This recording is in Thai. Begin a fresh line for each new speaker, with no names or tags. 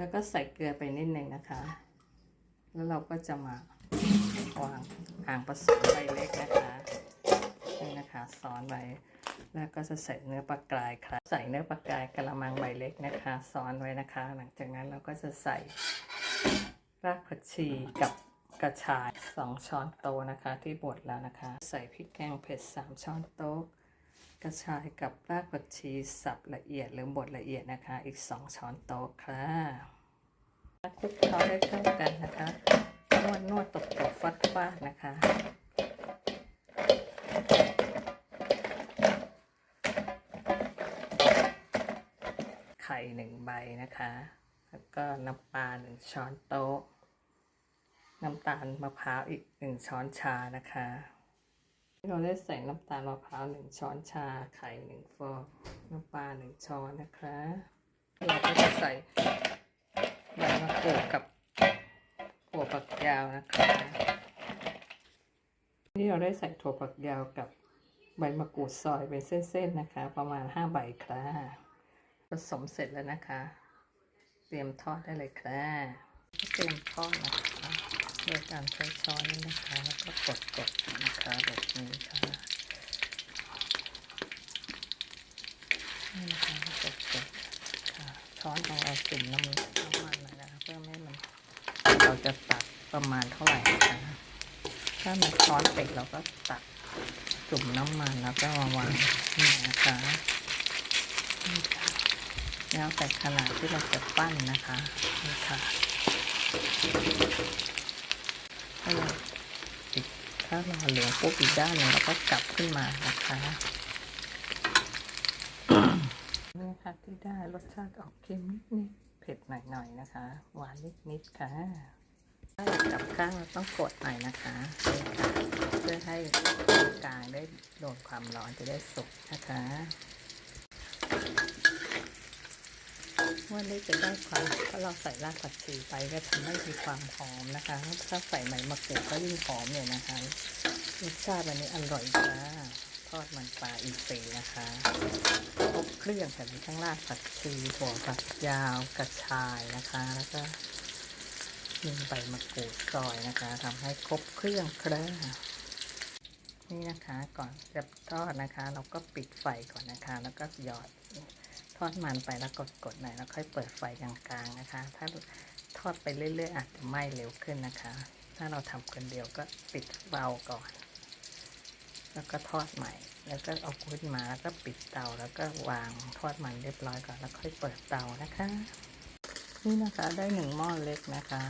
แล้วก็ใส่เกลือไปนิดหนึ่งนะคะ แล้วเราก็จะมาวางอ่างผสมใบเล็กนะคะนี่นะคะซ้อนไว้แล้วก็จะใส่เนื้อปลากรายค่ะ ใส่เนื้อปลากรายกระมังใบเล็กนะคะซ้อนไว้นะคะ หลังจากนั้นเราก็จะใส่รากผักชีกับกระชาย 2 ช้อนโต๊ะนะคะ ที่บดแล้วนะคะ ใส่พริกแกงเผ็ด 3 ช้อนโต๊ะ กระชายกับรากผักชีสับละเอียดหรือบดละเอียดนะคะ อีก 2 ช้อนโต๊ะค่ะคลุกเคล้าให้เข้ากันนะคะนวดนวดตบตบฟัดฟาดนะคะไข่หนึ่งใบนะคะ แล้วก็น้ำปลาหนึ่งช้อนโต๊ะ น้ำตาลมะพร้าวอีกหนึ่งช้อนชานะคะ เราได้ใส่น้ำตาลมะพร้าวหนึ่งช้อนชา ไข่หนึ่งฟองน้ำปลาหนึ่งช้อนนะคะเราก็จะใส่ใบมะกรูดกับถั่วฝักยาวนะคะ นี่เราได้ใส่ถั่วฝักยาวกับใบมะกรูดซอยเป็นเส้นๆนะคะ ประมาณห้าใบค่ะผสมเสร็จแล้วนะคะ เตรียมทอดได้เลยค่ะเตรียมทอดนะคะโดยการใช้ช้อนนี่นะคะ แล้วก็กดๆนะคะแบบนี้ค่ะนี่นะคะกดกดๆค่ะ ช้อนของเราจุ่มน้ำมันน้ำมันนะคะเพื่อไม่ให้มันเราจะตักประมาณเท่าไหร่นะคะถ้ามันช้อนเติดเราก็ตักจุ่มน้ำมันแล้วก็มาวางนี่นะคะนี่ค่ะแล้วแต่ขนาดที่เราจะปั้นนะคะนี่ค่ะถ้าเราถ้าเราเหลืองปุ๊บอีกด้านหนึ่งเราก็กลับขึ้นมานะคะ นี่ค่ะที่ได้รสชาติออกเค็มนิดๆเผ็ดหน่อยๆนะคะ หวานนิดๆค่ะถ้าอยากจับข้างเราต้องกดหน่อยนะคะเพื่อให้กลางได้โดนความร้อนจะได้สุกนะคะวันนี้จะได้ความเพราะเราใส่รากผักชีไปก็ทำให้มีความหอมนะคะ ถ้าใส่ใบมะกรูดก็ยิ่งหอมเลยนะคะรสชาติวันนี้อร่อยจ้าทอดมันปลาอีเฟนะคะ รบเครื่องค่ะมีทั้งรากผักชีถั่วฝักยาวกระชายนะคะ แล้วก็มีใบมะกรูดซอยนะคะทำให้ครบเครื่องครับนี่นะคะก่อนจะทอดนะคะ เราก็ปิดไฟก่อนนะคะ แล้วก็หยอดทอดมันไปแล้วกดกดๆหน่อยแล้วค่อยเปิดไฟกลางๆนะคะ ถ้าทอดไปเรื่อยๆอาจจะไหม้เร็วขึ้นนะคะ ถ้าเราทำคนเดียวก็ปิดเบาก่อน แล้วก็ทอดใหม่ แล้วก็เอาขึ้นมาแล้วก็ปิดเตาแล้วก็วางทอดมันเรียบร้อยก่อนแล้วค่อยเปิดเตานะคะ นี่นะคะได้หนึ่งหม้อเล็กนะคะ